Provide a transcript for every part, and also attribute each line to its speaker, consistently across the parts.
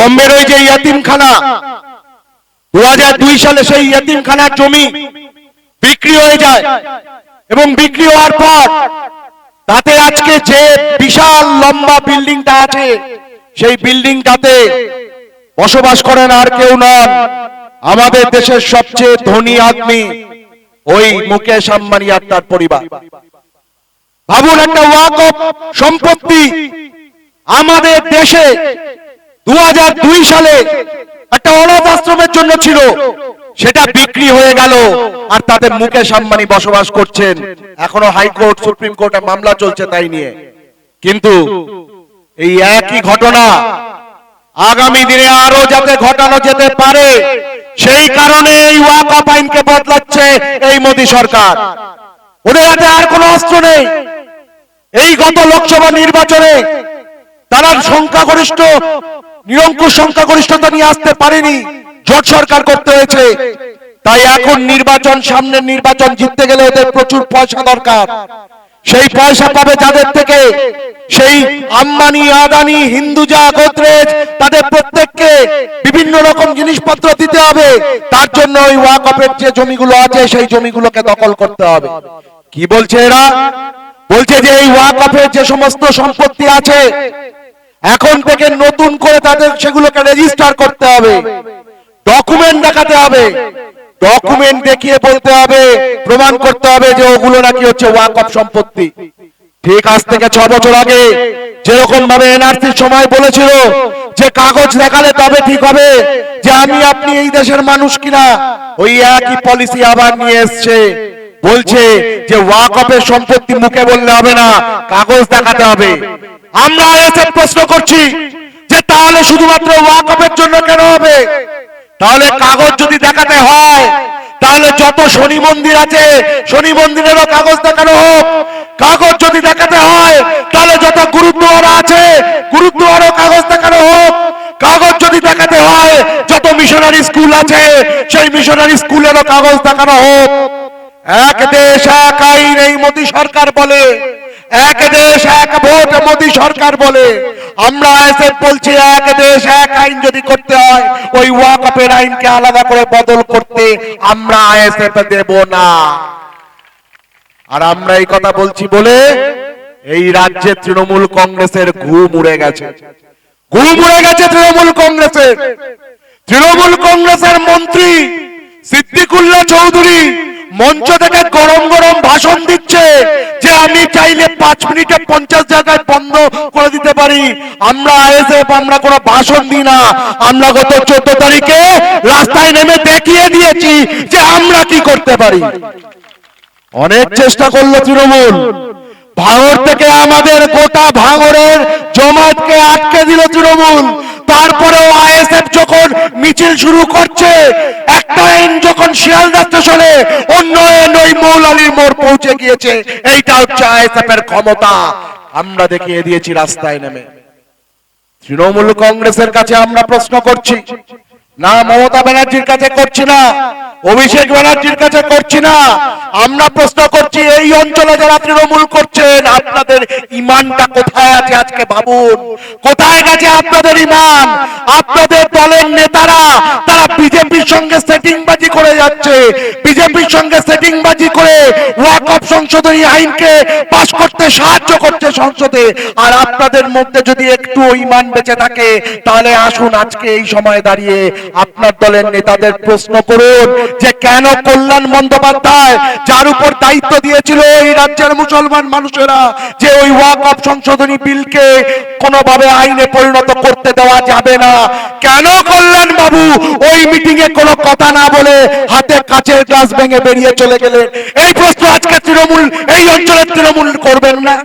Speaker 1: বম্বের ওই যে ইয়াতিমখানা দু দুই সালে সেই ইয়াতিমখানার জমি বিক্রি হয়ে যায়। এবং বিক্রি হওয়ার পর তাতে আজকে যে বিশাল লম্বা বিল্ডিংটা আছে, সেই বিল্ডিংটাতে বসবাস করেন আর কেউ নন আমাদের দেশের সবচেয়ে ধনী আদমি ওই মুকেশ আম্বানি আর তার পরিবার। ভাবুন একটা ওয়াকফ সম্পত্তি আমাদের দেশে দু হাজার দুই সালে একটা অনাথ আশ্রমের জন্য ছিল। সেটা বিক্রি হয়ে গেল আর মুকেশ আম্বানি বসবাস করছেন। এখনও হাইকোর্ট, সুপ্রিম কোর্টে মামলা চলছে তাই নিয়ে। কিন্তু এই একই ঘটনা আগামী দিনে আরও যাতে ঘটানো যেতে পারে, সেই কারণে এই ওয়াকফ আইনকে বদলাচ্ছে এই মোদী সরকার। ওদের হাতে আর কোনো অস্ত্র নেই। এই গত লোকসভা নির্বাচনে তারা সংখ্যাগরিষ্ঠ নিরঙ্কুশ সংখ্যাগরিষ্ঠতা নিয়ে আসতে পারেনি। জোট সরকার করতে হয়েছে। তাই এখন নির্বাচন, সামনের নির্বাচন জিততে গেলে ওদের প্রচুর পয়সা দরকার। সেই পয়সা পাবে যাদের থেকে সেই আম্বানি, আদানি হিন্দুজা গোদরেজ, তাদের প্রত্যেককে বিভিন্ন রকম জিনিসপত্র দিতে হবে। তার জন্য ওই ওয়াকফের যে জমিগুলো আছে, সেই জমিগুলোকে দখল করতে হবে। কি বলছে এরা? বলছে যে এই ওয়াকফের যে সমস্ত সম্পত্তি আছে এখন থেকে নতুন করে তাদের সেগুলোকে রেজিস্টার করতে হবে। ডকুমেন্ট দেখাতে হবে। ডকুমেন্ট দেখিয়ে বলতে হবে, প্রমাণ করতে হবে যে ওগুলো নাকি হচ্ছে ওয়াকফ সম্পত্তি। ঠিক আজ থেকে ছ বছর আগে যেরকম ভাবে এনআরসির সময় বলেছিল যে কাগজ দেখালে তবে ঠিক হবে যে আমি আপনি এই দেশের মানুষ কিনা, ওই একই পলিসি আবার নিয়ে এসছে। বলছে যে ওয়াকফের সম্পত্তি মুখে বললে হবে না, কাগজ দেখাতে হবে। আমরা এসে প্রশ্ন করছি যে তাহলে শুধুমাত্র ওয়াকফের জন্য কেন হবে? তাহলে কাগজ যদি দেখাতে হয়, তাহলে যত শনি মন্দির আছে, শনি মন্দিরেরও কাগজ দেখানো হোক। কাগজ যদি দেখাতে হয়, তাহলে যত গুরুদ্বার আছে গুরুদ্বারও কাগজ দেখানো হোক। কাগজ যদি দেখাতে হয়, যত মিশনারি স্কুল আছে, সেই মিশনারি স্কুলেরও কাগজ দেখানো হোক। এক দেশ এক আইন এই মোদী সরকার বলে। এক দেশ এক ভোট মোদী সরকার বলে। আমরা এসে বলছি এক দেশ এক আইন যদি করতে হয় ওই ওয়াকফের আইনকে আলাদা করে বদল করতে আমরা আইএসএফ দেব না। আর আমরা এই কথা বলছি বলে এই রাজ্যে তৃণমূল কংগ্রেসের ঘুম উড়ে গেছে। ঘুম উড়ে গেছে তৃণমূল কংগ্রেসের। তৃণমূল কংগ্রেসের মন্ত্রী সিদ্দিকুল্লাহ চৌধুরী মঞ্চ থেকে গরম গরম ভাষণ দিচ্ছে যে আমি চাইলে পাঁচ মিনিটে পঞ্চাশ জায়গায় বন্ধ করে দিতে পারি। আমরা আইএসএফ আমরা কোনো ভাষণ দিই না। আমরা গত চোদ্দ তারিখে রাস্তায় নেমে দেখিয়ে দিয়েছি যে আমরা কি করতে পারি। অনেক চেষ্টা করল তৃণমূল। ভাঙর থেকে আমাদের গোটা ভাঙরের জমাতকে আটকে দিল তৃণমূল। তারপরেও আইএসএফ যখন মিছিল শুরু করছে একটা আইন যখন শিয়ালদা স্টেশনে অন্য নই মৌলালির মোড় পৌঁছে গিয়েছে। এইটা হচ্ছে আইএসএফের ক্ষমতা। আমরা দেখিয়ে দিয়েছি রাস্তায় নেমে। তৃণমূল কংগ্রেসের কাছে আমরা প্রশ্ন করছি না, মমতা ব্যানার্জির কাছে করছি না। অভিষেক ব্যানার্জির কাছে করছি না। আমরা প্রশ্ন করছি, এই অঞ্চলে যারা তৃণমূল করছেন, আপনাদের ইমানটা কোথায় আছে আজকে ভাবুন? কোথায় গেছে আপনাদের ইমান? আপনাদের দলের নেতারা, তারা বিজেপির সঙ্গে সেটিং বাজি করে যাচ্ছে। বিজেপির সঙ্গে সেটিং বাজি করে ওয়াকফ সংশোধনী আইনকে পাশ করতে সাহায্য করছে সংসদে। আর আপনাদের মধ্যে যদি একটু ইমান বেঁচে থাকে, তাহলে আসুন আজকে এই সময় দাঁড়িয়ে আপনার দলের নেতাদের প্রশ্ন করুন যে কেন কল্যাণ বন্দ্যোপাধ্যায়, যার উপর দায়িত্ব দিয়েছিল এই রাজ্যের মুসলমান মানুষেরা, যে ওই ওয়াকফ সংশোধনী বিলকে কোনোভাবে আইনে পরিণত করতে দেওয়া যাবে না। কেন কল্যাণ বাবু, ওই মিটিং এ কোনো কথা না বলে হাতে কাচের গ্লাস ভেঙে বেরিয়ে চলে গেলেন? এই প্রশ্ন আজকে তৃণমূল, এই অঞ্চলের তৃণমূল করবেন না।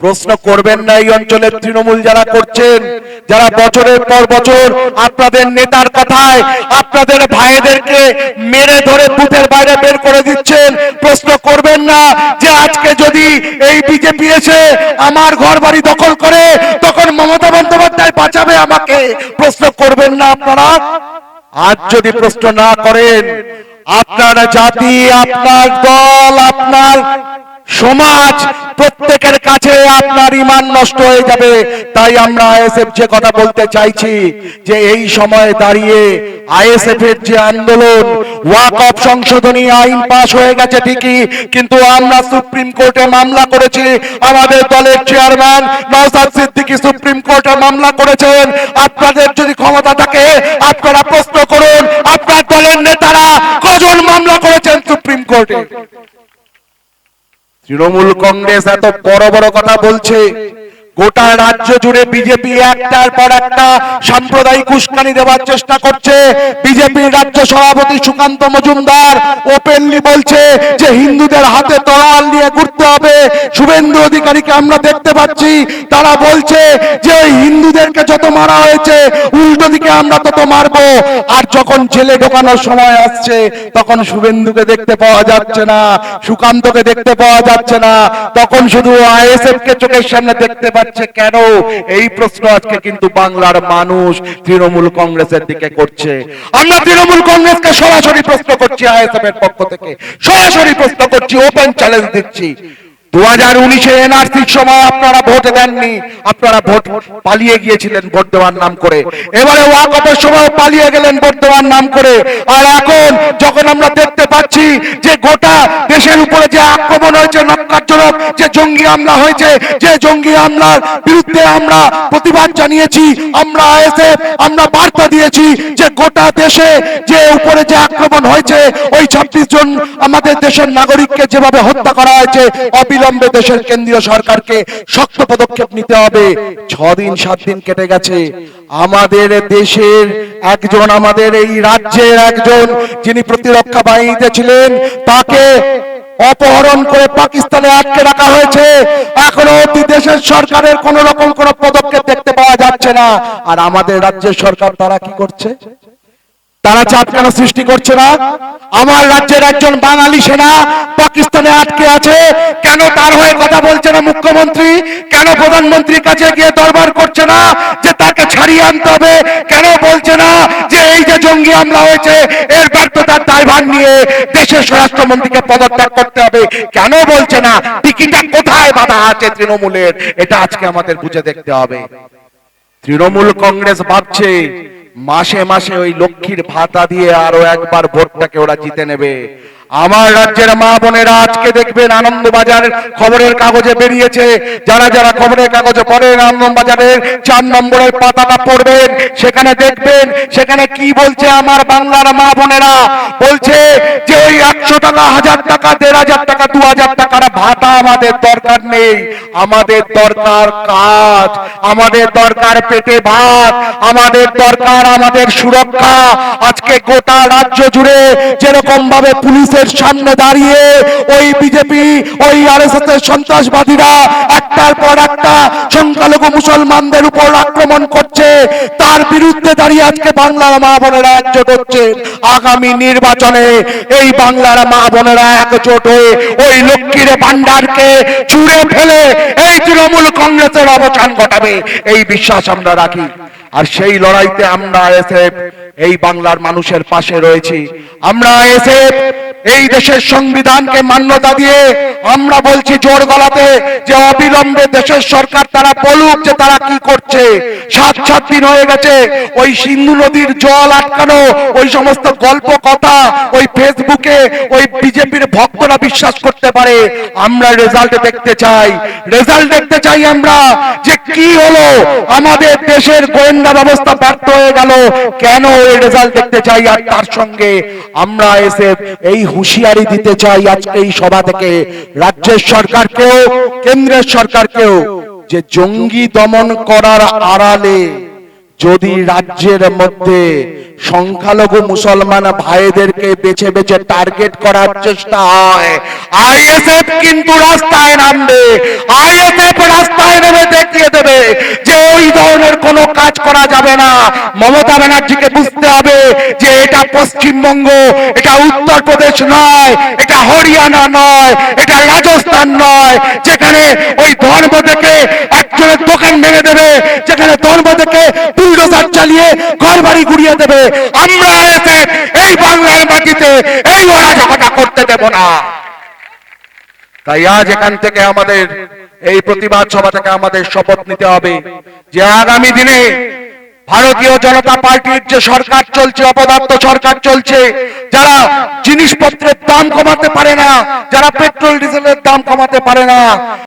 Speaker 1: প্রশ্ন করবেন না এই অঞ্চলের তৃণমূল যারা করছেন। যারা বছরের পর বছর আপনাদের নেতার কথায় আপনাদের ভাইদেরকে মেরে ধরে বুথের বাইরে বের করে দিচ্ছেন, প্রশ্ন করবেন না যে আজকে যদি এই বিজেপি এসে আমার ঘর বাড়ি দখল করে, তখন মমতা বন্দ্যোপাধ্যায় বাঁচাবে আমাকে? প্রশ্ন করবেন না আপনারা? আজ যদি প্রশ্ন না করেন, আপনার জাতি, আপনার দল, আপনার সমাজ প্রত্যেকের কাছে আপনার ইমান নষ্ট হয়ে যাবে। তাই আমরা আইএসএফ যে কথা বলতে চাইছি, যে এই সময়ে দাঁড়িয়ে আইএসএফ এর যে আন্দোলন, ওয়াক অফ সংশোধনী আইন পাশ হয়ে গেছে ঠিকই, কিন্তু আমরা সুপ্রিম কোর্টে মামলা করেছি। আমাদের দলের চেয়ারম্যান নওসাদ সিদ্দিকী সুপ্রিম কোর্টে মামলা করেছেন। আপনাদের যদি ক্ষমতা থাকে, আপনারা প্রশ্ন করুন, আপনার দলের নেতারা কজন মামলা করেছেন সুপ্রিম কোর্টে? তৃণমূল কংগ্রেস এত বড় বড় কথা বলছে। গোটা রাজ্য জুড়ে বিজেপি একটার পর একটা সাম্প্রদায়িক উস্কানি দেওয়ার চেষ্টা করছে। বিজেপির রাজ্য সভাপতি সুকান্ত মজুমদার ওপেনলি বলছে যে হিন্দুদের হাতে তলাল নিয়ে ঘুরতে হবে। শুভেন্দু অধিকারীকে আমরা দেখতে পাচ্ছি। তারা বলছে যে হিন্দুদেরকে যত মারা হয়েছে, উল্টো দিকে আমরা তত মারবো। আর যখন জেলে ঢোকানোর সময় আসছে, তখন শুভেন্দুকে দেখতে পাওয়া যাচ্ছে না, সুকান্তকে দেখতে পাওয়া যাচ্ছে না। তখন শুধু আইএসএফ কে চোখের সামনে দেখতে পাচ্ছে কেন? এই প্রশ্ন আজকে কিন্তু বাংলার মানুষ তৃণমূল কংগ্রেসের দিকে করছে। আমরা তৃণমূল কংগ্রেসকে সরাসরি প্রশ্ন করছি আইএসএফ এর পক্ষ থেকে। সরাসরি প্রশ্ন করছি ওপেন চ্যালেঞ্জ দিচ্ছি। সময় আপনারা ভোট দেননি। আপনারা ভোট পালিয়ে গিয়েছিলেন ভোট দেওয়ার নাম করে এবারে পালিয়ে গেলেন ভোট দেওয়ার নাম করে আর এখন যখন আমরা দেখতে পাচ্ছি যে গোটা দেশের উপরে যে আক্রমণ হয়েছে নক্কারজনক যে জঙ্গি হামলা হয়েছে, যে জঙ্গি হামলার বিরুদ্ধে আমরা প্রতিবাদ জানিয়েছি, আমরা আইএসএফ, আমরা বার্তা দিয়েছি যে গোটা দেশে যে উপরে যে আক্রমণ হয়েছে, ওই ছাব্বিশ জন আমাদের দেশের নাগরিককে যেভাবে হত্যা করা হয়েছে, অবিলম্বে দেশের কেন্দ্রীয় সরকারকে শক্ত পদক্ষেপ নিতে হবে। ছ দিন সাত দিন কেটে গেছে। আমাদের দেশের একজন, আমাদের এই রাজ্যের একজন যিনি প্রতিরক্ষা বাহিনীতে ছিলেন, তাকে অপহরণ করে পাকিস্তানে আটকে রাখা হয়েছে। এখনও অতি দেশের সরকারের কোন রকম কোন পদক্ষেপ দেখতে পাওয়া যাচ্ছে না। আর আমাদের রাজ্যের সরকার তারা কি করছে? তারা চাপ কেন সৃষ্টি করছে না? আমার রাজ্যের একজন বাঙালি সেনা পাকিস্তানে আটকে আছে। কেন তার হয়ে কথা বলছে না মুখ্যমন্ত্রী? কেন প্রধানমন্ত্রীর কাছে গিয়ে দরবার করছে না যে তাকে ছাড়িয়ে আনতে হবে? কেন বলছে না যে এই যে জঙ্গি হামলা হয়েছে, এর ব্যর্থতার দায়ভার নিয়ে দেশের স্বরাষ্ট্রমন্ত্রীকে পদত্যাগ করতে হবে? কেন বলছে না? টিকিটা কোথায় বাধা আছে তৃণমূলের? এটা আজকে আমাদের বুঝে দেখতে হবে। তৃণমূল কংগ্রেস ভাবছে মাসে মাসে ওই লক্ষ্মীর ভাতা দিয়ে আরও একবার ভোটটাকে ওরা জিতে নেবে। আমার রাজ্যের মা বোনেরা আজকে দেখবেন আনন্দবাজার খবরের কাগজে বেরিয়েছে। যারা যারা খবরের কাগজে পড়েন আনন্দবাজারের চার নম্বরের পাতাটা পড়বেন, সেখানে দেখবেন, সেখানে কি বলছে আমার বাংলার মা বোনেরা? বলছে যে ওই একশো টাকা, হাজার টাকা, দেড় হাজার টাকা, দু হাজার টাকার ভাতা আমাদের দরকার নেই। আমাদের দরকার কাজ, আমাদের দরকার পেটে ভাত, আমাদের দরকার আমাদের সুরক্ষা। আজকে গোটা রাজ্য জুড়ে যেরকম ভাবে পুলিশের সামনে দাঁড়িয়ে ওই বিজেপি, ওই আরএসএস এর সন্ত্রাসবাদীরা একটার পর একটা সংখ্যালঘু মুসলমানদের উপর আক্রমণ করছে। তার বিরুদ্ধে দাঁড়িয়ে আজকে বাংলার মা বোনেরা একজোট হচ্ছে। আগামী নির্বাচনে এই বাংলার মা বোনেরা একজোট হয়ে ওই লক্ষ্মীর ভান্ডারকে ছুঁড়ে ফেলে এই তৃণমূল কংগ্রেসের অবসান ঘটাবে। এই বিশ্বাস আমরা রাখি। আর সেই লড়াইতে আমরা এসে এই বাংলার মানুষের পাশে রয়েছি। আমরা এসে এই দেশের সংবিধানকে মান্যতা দিয়ে আমরা বলছি জোর গলাতে যে অবিলম্বে দেশের সরকার তারা বলুক যে তারা কি করছে। সাত সাত দিন হয়ে গেছে, ওই সিন্ধু নদীর জল আটকানো, ওই সমস্ত গল্প কথা, ওই ফেসবুকে, ওই বিজেপির ভক্তরা বিশ্বাস করতে পারে। আমরা রেজাল্ট দেখতে চাই। রেজাল্ট দেখতে চাই আমরা যে কি হলো। আমাদের দেশের গোয়েন্দা ব্যবস্থা ব্যর্থ হয়ে গেল। কেন এই রেজাল্ট দেখতে চাই আর তার সঙ্গে? আমরা এসে এই হুঁশিয়ারি দিতে চাই আজকে এই সভা থেকে। রাজ্যের সরকারকেও, কেন্দ্রের সরকারকেও যে জঙ্গি দমন করার আড়ালে যদি রাজ্যের মধ্যে সংখ্যালঘু মুসলমান ভাইদেরকে বেছে বেছে টার্গেট করার চেষ্টা হয় আইএসএফ কিন্তু রাস্তায় নামবে আইএসএফ রাস্তায় নেমে দেখিয়ে দেবে যে ওই ধরনের কোনো কাজ করা যাবে না। মমতা ব্যানার্জিকে বুঝতে হবে যে এটা পশ্চিমবঙ্গ, এটা উত্তরপ্রদেশ নয়, এটা হরিয়ানা নয়, এটা রাজস্থান নয়, যেখানে ওই ধর্ম থেকে একজনের দোকান ভেঙে দেবে, যেখানে ধর্ম থেকে চালিয়ে ঘর বাড়ি গুড়িয়ে দেবে। আমরা এই বাংলার মাটিতে, এই অরাজকতা করতে দেব না। তাই আজ এখান থেকে আমাদের, এই প্রতিবাদ সভা থেকে আমাদের শপথ নিতে হবে যে আগামী দিনে ভারতীয় জনতা পার্টির যে সরকার চলছে, অপদার্থ সরকার চলছে, যারা জিনিসপত্রের দাম কমাতে পারে না, যারা পেট্রোল ডিজেলের দাম কমাতে পারে না